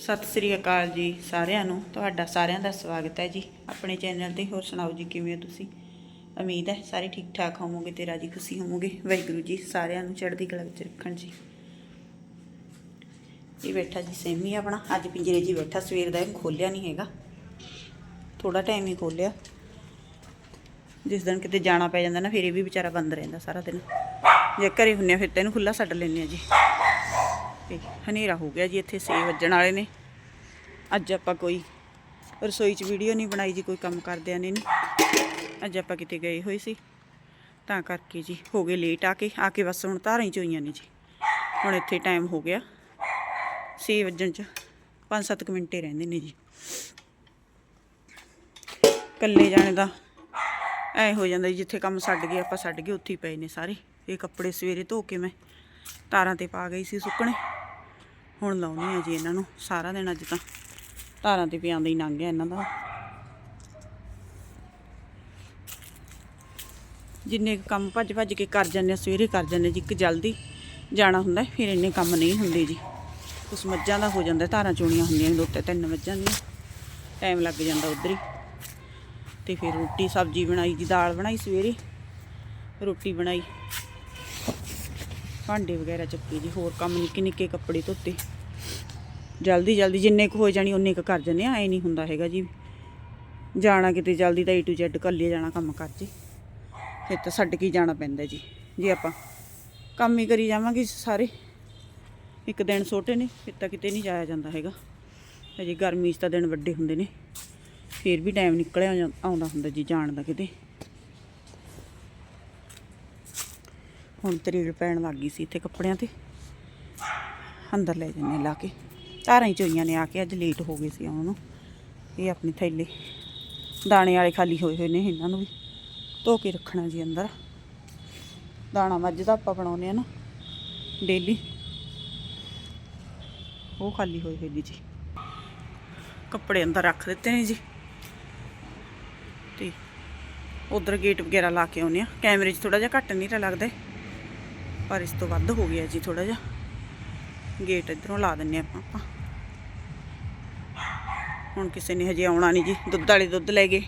ਸਤਿ ਸ੍ਰੀ ਅਕਾਲ ਜੀ ਸਾਰਿਆਂ ਨੂੰ। ਤੁਹਾਡਾ ਸਾਰਿਆਂ ਦਾ ਸਵਾਗਤ ਹੈ ਜੀ ਆਪਣੇ ਚੈਨਲ ਤੇ। ਹੋਰ ਸੁਣਾਓ ਜੀ, ਕਿਵੇਂ ਹੋ ਤੁਸੀਂ? ਉਮੀਦ ਹੈ ਸਾਰੇ ਠੀਕ ਠਾਕ ਹੋਵੋਗੇ ਤੇ ਰਾਜੀ ਖੁਸ਼ੀ ਹੋਵੋਗੇ। ਵਾਹਿਗੁਰੂ ਜੀ ਸਾਰਿਆਂ ਨੂੰ ਚੜ੍ਹਦੀ ਕਲਾ ਵਿੱਚ ਰੱਖਣ ਜੀ। ਇਹ ਬੈਠਾ ਜੀ ਸੇਮੀ ਆਪਣਾ। ਅੱਜ ਪਿੰਜਰੇ ਜੀ ਬੈਠਾ, ਸਵੇਰ ਦਾ ਇਹ ਖੋਲਿਆ ਨਹੀਂ ਹੈਗਾ। ਥੋੜਾ ਟਾਈਮ ਹੀ ਖੋਲਿਆ ਜਿਸ ਦਿਨ ਕਿਤੇ ਜਾਣਾ ਪੈ ਜਾਂਦਾ ਨਾ, ਫਿਰ ਇਹ ਵੀ ਵਿਚਾਰਾ ਬੰਦ ਰਹਿੰਦਾ ਸਾਰਾ ਦਿਨ। ਜੇ ਘਰੇ ਹੁੰਨੇ ਆ, ਫਿਰ ਤੈਨੂੰ ਖੁੱਲਾ ਛੱਡ ਲੈਂਦੇ ਆ ਜੀ। ਤੇ ਹਨੇਰਾ ਹੋ ਗਿਆ ਜੀ ਇੱਥੇ 6 ਵੱਜਣ ਵਾਲੇ ਨੇ। ਅੱਜ ਆਪਾਂ ਕੋਈ ਰਸੋਈ 'ਚ ਵੀਡੀਓ ਨਹੀਂ ਬਣਾਈ ਜੀ ਕੋਈ ਕੰਮ ਕਰਦਿਆਂ ਨੇ ਨਹੀਂ। ਅੱਜ ਆਪਾਂ ਕਿਤੇ ਗਏ ਹੋਏ ਸੀ। ਤਾਂ ਕਰਕੇ ਜੀ ਹੋ ਗਏ ਲੇਟ ਆ ਕੇ ਆ ਕੇ ਬਸ ਹੁਣ ਧਾਰਾਂ ਹੀ ਚੋਈਆਂ ਨੇ ਜੀ। ਹੁਣ ਇੱਥੇ ਟਾਈਮ ਹੋ ਗਿਆ 6 ਵੱਜਣ 'ਚ 5-7 ਮਿੰਟੇ ਰਹਿੰਦੇ ਨੇ ਜੀ। ਕੱਲੇ ਜਾਣੇ ਦਾ ਐ ਹੋ ਜਾਂਦਾ ਜੀ, ਜਿੱਥੇ ਕੰਮ ਛੱਡ ਗਏ ਆਪਾਂ ਛੱਡ ਗਏ ਉੱਥੇ ਹੀ ਪਏ ਨੇ ਸਾਰੇ। ਇਹ ਕੱਪੜੇ ਸਵੇਰੇ ਧੋ ਕੇ ਮੈਂ ਤਾਰਾਂ ਤੇ ਪਾ ਗਈ ਸੀ ਸੁੱਕਣੇ। ਹੁਣ ਲਾਉਣੀ ਆ ਜੀ ਇਹਨਾਂ ਨੂੰ, ਸਾਰਾ ਦਿਨ ਅੱਜ ਤਾਂ। ਧਾਰਾਂ ਤੇ ਪਿਆਂਦਾ ਹੀ ਲੰਘ ਗਿਆ ਇਹਨਾਂ ਦਾ। ਜਿੰਨੇ ਕੁ ਕੰਮ ਭੱਜ ਭੱਜ ਕੇ ਕਰ ਜਾਂਦੇ ਆ, ਸਵੇਰੇ ਕਰ ਜਾਂਦੇ ਜੀ, ਇੱਕ ਜਲਦੀ ਜਾਣਾ ਹੁੰਦਾ, ਫਿਰ ਇੰਨੇ ਕੰਮ ਨਹੀਂ ਹੁੰਦੇ ਜੀ। ਉਸ ਮੱਝਾਂ ਦਾ ਹੋ ਜਾਂਦਾ, ਧਾਰਾਂ ਚੋਣੀਆਂ ਹੁੰਦੀਆਂ ਦੋ ਤੇ ਤਿੰਨ ਮੱਝਾਂ ਦੀਆਂ। ਟਾਈਮ ਲੱਗ ਜਾਂਦਾ ਉਧਰ ਹੀ। ਤੇ ਫਿਰ ਰੋਟੀ, ਸਬਜ਼ੀ ਬਣਾਈ ਜੀ, ਦਾਲ ਬਣਾਈ ਸਵੇਰੇ। ਰੋਟੀ ਬਣਾਈ। ਭਾਂਡੇ ਵਗੈਰਾ ਚੱਕੇ ਜੀ, ਹੋਰ ਕੰਮ ਨਿੱਕੇ ਨਿੱਕੇ ਕੱਪੜੇ ਧੋਤੇ। ਜਲਦੀ ਜਲਦੀ ਜਿੰਨੇ ਕੁ ਹੋ ਜਾਣੀ ਉਨੇ ਕੁ ਕਰ ਜੰਨੇ ਆ, ਐ ਨਹੀਂ ਹੁੰਦਾ ਹੈਗਾ ਜੀ। ਜਾਣਾ ਕਿਤੇ ਜਲਦੀ ਤਾਂ ਏ ਟੂ ਜ਼ੈਡ ਕਰ ਲਿਆ ਜਾਣਾ ਕੰਮ ਕਰ ਜੀ। ਫਿਰ ਤਾਂ ਛੱਡ ਕੇ ਜਾਣਾ ਪੈਂਦਾ ਜੀ, ਜੇ ਆਪਾਂ ਕੰਮ ਹੀ ਕਰੀ ਜਾਵਾਂਗੇ ਸਾਰੇ। ਇੱਕ ਦਿਨ ਛੋਟੇ ਨੇ, ਫਿਰ ਤਾਂ ਕਿਤੇ ਨਹੀਂ ਜਾਇਆ ਜਾਂਦਾ ਹੈਗਾ। ਅਜੇ ਗਰਮੀ 'ਚ ਤਾਂ ਦਿਨ ਵੱਡੇ ਹੁੰਦੇ ਨੇ, ਫਿਰ ਵੀ ਟਾਈਮ ਨਿਕਲਿਆ ਜਾਂ- ਆਉਂਦਾ ਹੁੰਦਾ ਜੀ ਜਾਣ ਦਾ ਕਿਤੇ। ਹੁਣ ਤਰੀੜ ਪੈਣ ਲੱਗ ਗਈ ਸੀ ਇੱਥੇ ਕੱਪੜਿਆਂ ਤੇ। ਅੰਦਰ ਲੈ ਜੰਨੇ ਲਾ ਕੇ। ਧਾਰਾਂ ਹੀ ਚੋਈਆਂ ਨੇ ਆ ਕੇ, ਅੱਜ ਲੇਟ ਹੋ ਗਏ ਸੀ ਆਉਣ ਨੂੰ। ਇਹ ਆਪਣੀ ਥੈਲੇ, ਦਾਣੇ ਵਾਲੇ ਖਾਲੀ ਹੋਏ ਹੋਏ ਨੇ ਇਹਨਾਂ ਨੂੰ ਵੀ। ਧੋ ਕੇ ਰੱਖਣਾ ਜੀ ਅੰਦਰ। ਦਾਣਾ ਮੱਝ ਦਾ ਆਪਾਂ ਬਣਾਉਂਦੇ ਆ ਨਾ ਡੇਲੀ ਉਹ ਖਾਲੀ ਹੋਏ ਹੋਏ ਨੇ ਜੀ। ਕੱਪੜੇ ਅੰਦਰ ਰੱਖ ਦਿੱਤੇ ਨੇ ਜੀ। ਤੇ ਉਧਰ ਗੇਟ ਵਗੈਰਾ ਲਾ ਕੇ ਆਉਨੇ ਆ ਕੈਮਰੇ 'ਚ ਥੋੜਾ ਜਿਹਾ ਘੱਟ ਨਹੀਂ ਤਾਂ ਲੱਗਦਾ। ਪਰ ਇਸ ਤੋਂ ਵੱਧ ਹੋ ਗਿਆ ਜੀ ਥੋੜਾ ਜਿਹਾ। ਗੇਟ ਇਧਰੋਂ ਲਾ ਦਿੰਨੇ ਆਪਾਂ ਆਪਾਂ। ਹੁਣ ਕਿਸੇ ਨੇ ਹਜੇ ਆਉਣਾ ਨਹੀਂ ਜੀ, ਦੁੱਧ ਵਾਲੇ ਦੁੱਧ ਲੈ ਗਏ।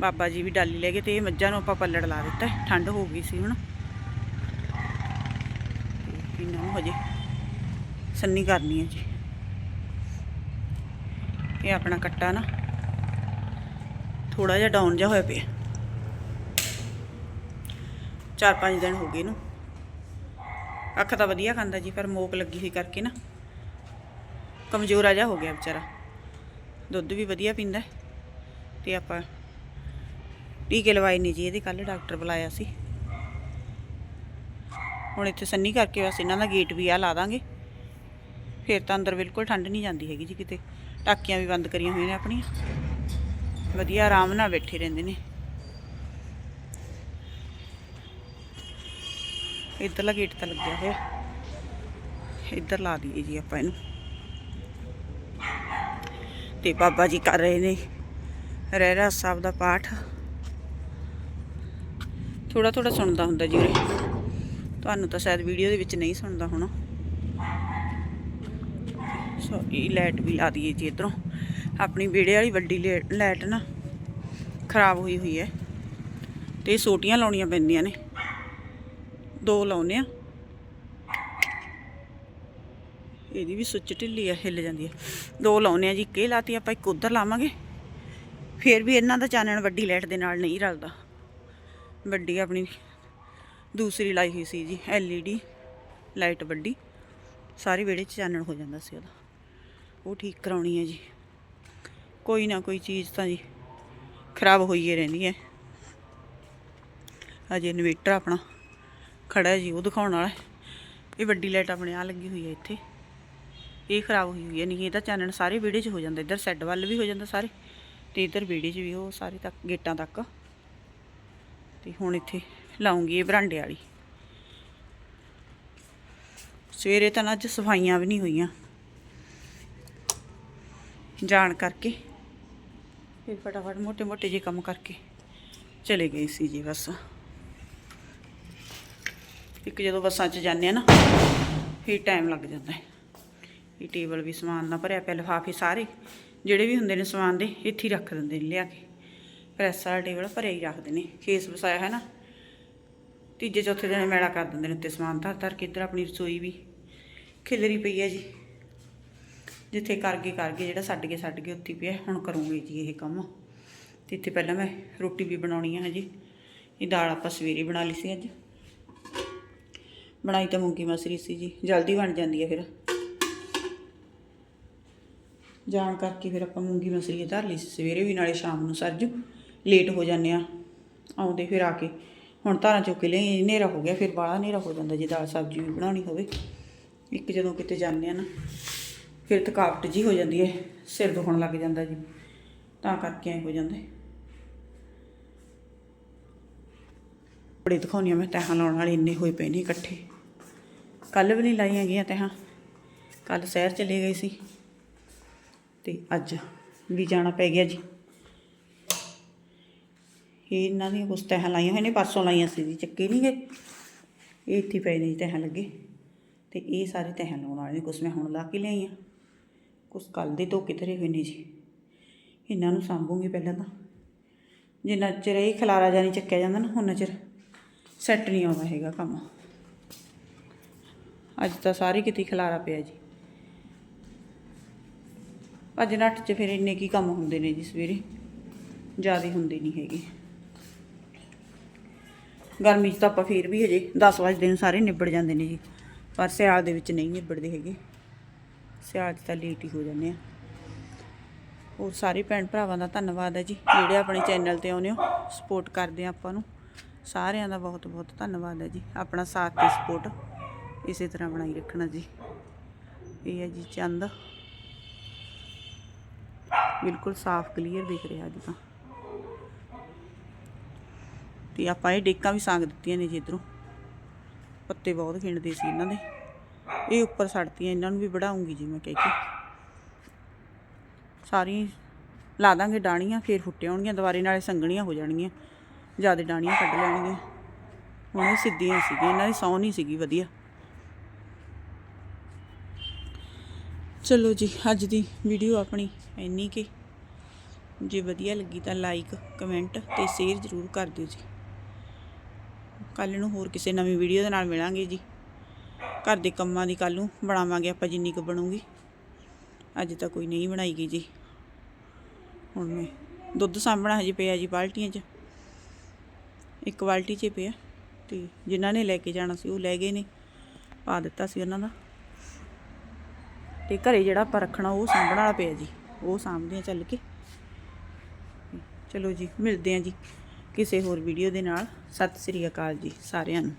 ਬਾਬਾ ਜੀ ਵੀ ਡਾਲੀ ਲੈ ਗਏ ਤੇ ਇਹ ਮੱਝਾਂ ਨੂੰ ਆਪਾਂ ਪੱਲੜ ਲਾ ਦਿੱਤਾ ਠੰਡ ਹੋ ਗਈ ਸੀ ਹੁਣ। ਇਹਨਾਂ ਨੂੰ ਹਜੇ ਸੰਨੀ ਕਰਨੀ ਹੈ ਜੀ। ਇਹ ਆਪਣਾ ਕੱਟਾ ਨਾ ਥੋੜਾ ਜਿਹਾ ਡਾਊਨ ਜਿਹਾ ਹੋਇਆ ਪਿਆ। ਚਾਰ ਪੰਜ ਦਿਨ ਹੋ ਗਏ ਇਹਨੂੰ। ਅੱਖ ਤਾਂ ਵਧੀਆ ਖਾਂਦਾ ਜੀ, ਪਰ ਮੋਕ ਲੱਗੀ ਹੋਈ ਕਰਕੇ ਨਾ। ਕਮਜ਼ੋਰ ਆ ਜਿਹਾ ਹੋ ਗਿਆ ਵਿਚਾਰਾ। ਦੁੱਧ ਵੀ ਵਧੀਆ ਪੀਂਦਾ ਹੈ। ਤੇ ਆਪਾਂ ਟੀਕੇ ਲਵਾਏ ਨਹੀਂ ਜੀ, ਇਹਦੇ ਕੱਲ ਡਾਕਟਰ ਬੁਲਾਇਆ ਸੀ। ਹੁਣ ਇੱਥੇ ਸੰਨੀ ਕਰਕੇ ਬਸ ਇਹਨਾਂ ਦਾ ਗੇਟ ਵੀ ਆ, ਲਾ ਦਾਂਗੇ। ਫਿਰ ਤਾਂ ਅੰਦਰ ਬਿਲਕੁਲ ਠੰਡ ਨਹੀਂ ਜਾਂਦੀ ਹੈਗੀ ਜੀ ਕਿਤੇ। ਟਾਕੀਆਂ ਵੀ ਬੰਦ ਕਰੀਆਂ ਹੋਈਆਂ ਨੇ ਆਪਣੀਆਂ। ਵਧੀਆ ਆਰਾਮ ਨਾਲ ਬੈਠੇ ਰਹਿੰਦੇ ਨੇ। ਇੱਧਰਲਾ ਗੇਟ ਤਾਂ ਲੱਗਿਆ ਹੋਇਆ। ਇੱਧਰ ਲਾ ਦਈਏ ਜੀ ਆਪਾਂ ਇਹਨੂੰ। ਤੇ ਬਾਬਾ ਜੀ ਕਰ ਰਹੇ ਨੇ। ਰਹਿਰਾ ਸਾਹਿਬ ਦਾ ਪਾਠ। ਥੋੜਾ ਥੋੜਾ ਸੁਣਦਾ ਹੁੰਦਾ ਜੀ ਉਰੇ। ਤੁਹਾਨੂੰ ਤਾਂ ਸ਼ਾਇਦ ਵੀਡੀਓ ਦੇ ਵਿੱਚ ਨਹੀਂ ਸੁਣਦਾ ਹੋਣਾ। ਸੋ ਇਹ ਲਾਈਟ ਵੀ ਲਾ ਦਈਏ ਜੀ ਇਧਰੋਂ। ਆਪਣੀ ਵਿਹੜੇ ਵਾਲੀ ਵੱਡੀ ਲੇ- ਲਾਈਟ ਨਾ ਖਰਾਬ ਹੋਈ ਹੋਈ ਹੈ। ਤੇ ਸੋਟੀਆਂ ਲਾਉਣੀਆਂ ਪੈਂਦੀਆਂ ਨੇ। ਦੋ ਲਾਉਨੇ ਆ ਇਹਦੀ ਵੀ ਸੁੱਚ ਢਿੱਲੀ ਆ, ਹਿੱਲ ਜਾਂਦੀ ਹੈ ਦੋ ਲਾਉਨੇ ਆ ਜੀ, ਇੱਕ ਇਹ ਲਾਤੀ, ਆਪਾਂ ਇੱਕ ਉਧਰ ਲਾਵਾਂਗੇ। ਫਿਰ ਵੀ ਇਹਨਾਂ ਦਾ ਚਾਨਣ ਵੱਡੀ ਲਾਈਟ ਦੇ ਨਾਲ ਨਹੀਂ ਰਲਦਾ। ਵੱਡੀ ਆਪਣੀ ਦੂਸਰੀ ਲਾਈ ਹੋਈ ਸੀ ਜੀ ਐਲਈਡੀ ਲਾਈਟ ਵੱਡੀ। ਸਾਰੇ ਵਿਹੜੇ 'ਚ ਚਾਨਣ ਹੋ ਜਾਂਦਾ ਸੀ ਉਹਦਾ। ਉਹ ਠੀਕ ਕਰਾਉਣੀ ਹੈ ਜੀ। ਕੋਈ ਨਾ ਕੋਈ ਚੀਜ਼ ਤਾਂ ਜੀ ਖਰਾਬ ਹੋਈ ਹੀ ਰਹਿੰਦੀ ਹੈ। ਅਜੇ ਇਨਵੇਟਰ ਆਪਣਾ ਖੜਾ ਹੈ ਜੀ, ਉਹ ਦਿਖਾਉਣ ਵਾਲਾ ਇਹ ਵੱਡੀ ਲਾਈਟ ਆਪਣੇ ਆ ਲੱਗੀ ਹੋਈ ਹੈ ਇੱਥੇ। ਇਹ ਖਰਾਬ ਹੋਈ ਹੋਈ ਹੈ, ਨਹੀਂ ਇਹ ਤਾਂ ਚਾਨਣ ਸਾਰੇ ਵਿਹੜੇ 'ਚ ਹੋ ਜਾਂਦਾ, ਇੱਧਰ ਸੈੱਡ ਵੱਲ ਵੀ ਹੋ ਜਾਂਦਾ ਸਾਰੇ ਤੇ ਇੱਧਰ ਵਿਹੜੇ 'ਚ ਵੀ ਉਹ ਸਾਰੇ ਤੱਕ, ਗੇਟਾਂ ਤੱਕ। ਤੇ ਹੁਣ ਇੱਥੇ ਲਾਉਂਗੀ ਇਹ ਬਰਾਂਡੇ ਵਾਲੀ। ਸਵੇਰੇ ਤਾਂ ਅੱਜ ਸਫਾਈਆਂ ਵੀ ਨਹੀਂ ਹੋਈਆਂ। ਜਾਣ ਕਰਕੇ ਫਿਰ ਫਟਾਫਟ ਮੋਟੇ ਮੋਟੇ ਜੇ ਕੰਮ ਕਰਕੇ ਚਲੇ ਗਏ ਸੀ ਜੀ ਬਸ। ਇੱਕ ਜਦੋਂ ਬੱਸਾਂ 'ਚ ਜਾਂਦੇ ਆ ਨਾ, ਫਿਰ ਟਾਈਮ ਲੱਗ ਜਾਂਦਾ। ਹੈ ਇਹ ਟੇਬਲ ਵੀ ਸਮਾਨ ਨਾਲ ਭਰਿਆ ਪਿਆ, ਲਿਫਾਫੇ ਸਾਰੇ ਜਿਹੜੇ ਵੀ ਹੁੰਦੇ ਨੇ ਸਮਾਨ ਦੇ, ਇੱਥੇ ਹੀ ਰੱਖ ਦਿੰਦੇ ਨੇ ਲਿਆ ਕੇ। ਪ੍ਰੈਸ ਵਾਲਾ ਟੇਬਲ ਭਰਿਆ ਹੀ ਰੱਖਦੇ ਨੇ, ਖੇਸ ਵਸਾਇਆ ਹੈ ਨਾ। ਤੀਜੇ, ਚੌਥੇ ਦਿਨ ਮੈਲਾ ਕਰ ਦਿੰਦੇ ਨੇ ਉੱਤੇ ਸਮਾਨ, ਧਰ ਧਰ ਕੇ ਇੱਧਰ ਆਪਣੀ ਰਸੋਈ ਵੀ ਖਿਲਰੀ ਪਈ ਹੈ ਜੀ। ਜਿੱਥੇ ਕਰ ਗਏ ਕਰ ਗਏ ਜਿਹੜਾ ਛੱਡ ਕੇ ਛੱਡ ਕੇ ਉੱਥੇ ਪਿਆ, ਹੁਣ ਕਰੂੰਗੀ ਜੀ ਇਹ ਕੰਮ। ਤੇ ਇੱਥੇ ਪਹਿਲਾਂ ਮੈਂ ਰੋਟੀ ਵੀ ਬਣਾਉਣੀ ਹੈ ਜੀ ਇਹ ਦਾਲ ਆਪਾਂ ਸਵੇਰੇ ਬਣਾ ਲਈ ਸੀ ਅੱਜ। ਬਣਾਈ ਤਾਂ ਮੂੰਗੀ ਮਸਰੀ ਸੀ ਜੀ, ਜਲਦੀ ਬਣ ਜਾਂਦੀ ਹੈ ਫਿਰ। ਜਾਣ ਕਰਕੇ ਫਿਰ ਆਪਾਂ ਮੂੰਗੀ ਮਸਰੀ ਧਰ ਲਈ ਸੀ। ਸਵੇਰੇ ਵੀ ਨਾਲੇ ਸ਼ਾਮ ਨੂੰ ਸਰਜੂ। ਲੇਟ ਹੋ ਜਾਂਦੇ ਆ। ਆਉਂਦੇ ਫਿਰ ਆ ਕੇ। ਹੁਣ ਧਾਰਾਂ ਚੁੱਕ ਕੇ ਲਈ ਹਨੇਰਾ ਹੋ ਗਿਆ, ਫਿਰ ਬਾਹਲਾ ਹਨੇਰਾ ਹੋ ਜਾਂਦਾ ਜੇ ਦਾਲ ਸਬਜ਼ੀ ਵੀ ਬਣਾਉਣੀ ਹੋਵੇ। ਇੱਕ ਜਦੋਂ ਕਿਤੇ ਜਾਂਦੇ ਆ ਨਾ, ਫਿਰ ਥਕਾਵਟ ਜੀ ਹੋ ਜਾਂਦੀ ਹੈ, ਸਿਰ ਦੁਖਣ ਲੱਗ ਜਾਂਦਾ ਜੀ। ਤਾਂ ਕਰਕੇ ਐ ਹੋ ਜਾਂਦਾ। ਹੈ। ਬੜੇ ਦਿਖਾਉਣੀਆਂ ਮੈਂ, ਤਹਾਂ ਲਾਉਣ ਵਾਲੇ ਇੰਨੇ ਹੋਏ ਪਏ ਨੇ ਇਕੱਠੇ। ਕੱਲ ਵੀ ਨਹੀਂ ਲਾਈਆਂ ਗਈਆਂ ਤਹਾਂ। ਕੱਲ ਸ਼ਹਿਰ ਚਲੇ ਗਏ ਸੀ। ਤੇ ਅੱਜ ਵੀ ਜਾਣਾ ਪੈ ਗਿਆ ਜੀ। ਇਹ ਇਹਨਾਂ ਦੀਆਂ ਕੁਛ ਤਹਿ ਲਾਈਆਂ ਹੋਈਆਂ ਨੇ, ਪਰਸੋਂ ਲਾਈਆਂ ਸੀ ਜੀ, ਚੱਕੇ ਨਹੀਂ ਗਏ। ਇਹ ਇੱਥੇ ਪਏ ਨੇ ਜੀ ਤਹਾਂ ਲੱਗੇ ਤੇ ਇਹ ਸਾਰੇ ਤਹਿ ਲਾਉਣ ਵਾਲੇ ਨੇ, ਕੁਛ ਮੈਂ ਹੁਣ ਲਾ ਕੇ ਲਿਆਈ ਆ। ਕੁਛ ਕੱਲ ਦੇ ਧੋ ਕਿਧਰੇ ਹੋਏ ਨੇ ਜੀ। ਇਹਨਾਂ ਨੂੰ ਸਾਂਭੂਗੀ ਪਹਿਲਾਂ ਤਾਂ। ਜਿੰਨਾ ਚਿਰ ਇਹ ਖਲਾਰਾ ਜਾਨੀ ਚੱਕਿਆ ਜਾਂਦਾ ਨਾ, ਉਹਨਾਂ ਚਿਰ ਸੈੱਟ ਨਹੀਂ ਆਉਂਦਾ ਹੈਗਾ ਕੰਮ। ਅੱਜ ਤਾਂ ਸਾਰੇ ਕਿਤੇ ਖਲਾਰਾ ਪਿਆ ਜੀ। ਅੱਜ ਨੱਠ 'ਚ ਫਿਰ ਇੰਨੇ ਕੀ ਕੰਮ ਹੁੰਦੇ ਨੇ ਜੀ ਸਵੇਰੇ? ਜ਼ਿਆਦਾ ਹੁੰਦੇ ਨਹੀਂ ਹੈਗੇ। ਗਰਮੀ 'ਚ ਤਾਂ ਆਪਾਂ ਫਿਰ ਵੀ ਹਜੇ 10 ਵਜੇ ਦਿਨ ਸਾਰੇ ਨਿਬੜ ਜਾਂਦੇ ਨੇ ਜੀ। ਪਰ ਸਿਆਲ ਦੇ ਵਿੱਚ ਨਹੀਂ ਨਿਬੜਦੇ ਹੈਗੇ। ਸਿਆਲ 'ਚ ਤਾਂ ਲੇਟ ਹੀ ਹੋ ਜਾਂਦੇ ਆ। ਹੋਰ ਸਾਰੇ ਭੈਣ ਭਰਾਵਾਂ ਦਾ ਧੰਨਵਾਦ ਹੈ ਜੀ। ਜਿਹੜੇ ਆਪਣੇ ਚੈਨਲ ਤੇ ਆਉਂਦੇ ਹੋ ਸਪੋਰਟ ਕਰਦੇ ਆ ਆਪਾਂ ਨੂੰ। ਸਾਰਿਆਂ ਦਾ ਬਹੁਤ ਬਹੁਤ ਧੰਨਵਾਦ ਹੈ ਜੀ। ਆਪਣਾ ਸਾਥ ਤੇ ਸਪੋਰਟ ਇਸੇ ਤਰ੍ਹਾਂ ਬਣਾਈ ਰੱਖਣਾ ਜੀ। ਇਹ ਹੈ ਜੀ ਚੰਦ। ਬਿਲਕੁਲ ਸਾਫ਼ ਕਲੀਅਰ ਦਿਖ ਰਿਹਾ ਅੱਜ ਤਾਂ। ਤੇ ਆਪਾਂ ਇਹ ਡੇਕਾਂ ਵੀ ਸਾਂਗ ਦਿੱਤੀਆਂ ਨੇ ਜੀ ਇੱਧਰੋਂ। ਪੱਤੇ ਬਹੁਤ ਖਿੰਡਦੇ ਸੀ ਇਹਨਾਂ ਦੇ। ਇਹ ਉੱਪਰ ਸੜਤੀਆਂ, ਇਹਨਾਂ ਨੂੰ ਵੀ ਵਢਾਉਂਗੀ ਜੀ ਮੈਂ ਕਹਿ ਕੇ। ਸਾਰੀ ਲਾ ਦਾਂਗੇ ਡਾਣੀਆਂ ਫੇਰ ਫੁੱਟੇ ਹੋਣਗੀਆਂ, ਦੁਬਾਰੇ ਨਾਲੇ ਸੰਗਣੀਆਂ ਹੋ ਜਾਣਗੀਆਂ। ਜ਼ਿਆਦਾ ਡਾਣੀਆਂ ਕੱਢ ਲੈਣਗੀਆਂ। ਹੁਣ ਇਹ ਸਿੱਧੀਆਂ ਸੀਗੀਆਂ, ਇਹਨਾਂ ਦੀ ਸੌ ਨਹੀਂ ਸੀਗੀ ਵਧੀਆ। ਚਲੋ ਜੀ, ਅੱਜ ਦੀ ਵੀਡੀਓ ਆਪਣੀ ਇੰਨੀ ਕਿ ਜੇ ਵਧੀਆ ਲੱਗੀ ਤਾਂ ਲਾਈਕ ਕਮੈਂਟ ਤੇ ਸ਼ੇਅਰ ਜ਼ਰੂਰ ਕਰ ਦਿਓ ਜੀ। ਕੱਲ ਨੂੰ ਹੋਰ ਕਿਸੇ ਨਵੀਂ ਵੀਡੀਓ ਦੇ ਨਾਲ ਮਿਲਾਂਗੇ ਜੀ। ਘਰ ਦੇ ਕੰਮਾਂ ਦੀ ਕੱਲ ਨੂੰ ਬਣਾਵਾਂਗੇ ਆਪਾਂ ਜਿੰਨੀ ਕੁ ਬਣੂਗੀ। ਅੱਜ ਤਾਂ ਕੋਈ ਨਹੀਂ ਬਣਾਈ ਗਈ ਜੀ। ਹੁਣ ਮੈਂ ਦੁੱਧ ਸਾਂਭਣਾ ਹਜੇ ਪਿਆ ਜੀ ਬਾਲਟੀਆਂ 'ਚ। ਇੱਕ ਬਾਲਟੀ 'ਚ ਪਿਆ ਤੇ ਜਿਨ੍ਹਾਂ ਨੇ ਲੈ ਕੇ ਜਾਣਾ ਸੀ ਉਹ ਲੈ ਗਏ ਨੇ, ਪਾ ਦਿੱਤਾ ਸੀ ਉਹਨਾਂ ਦਾ। ਤੇ ਘਰੇ ਜਿਹੜਾ ਆਪਾਂ ਰੱਖਣਾ ਉਹ ਸਾਂਭਣ ਵਾਲਾ ਪਿਆ ਜੀ। ਉਹ ਸਾਂਭਦੇ ਆ ਚੱਲ ਕੇ। ਚਲੋ ਜੀ, ਮਿਲਦੇ ਆ ਜੀ ਕਿਸੇ ਹੋਰ ਵੀਡੀਓ ਦੇ ਨਾਲ। ਸਤਿ ਸ੍ਰੀ ਅਕਾਲ ਜੀ ਸਾਰਿਆਂ ਨੂੰ।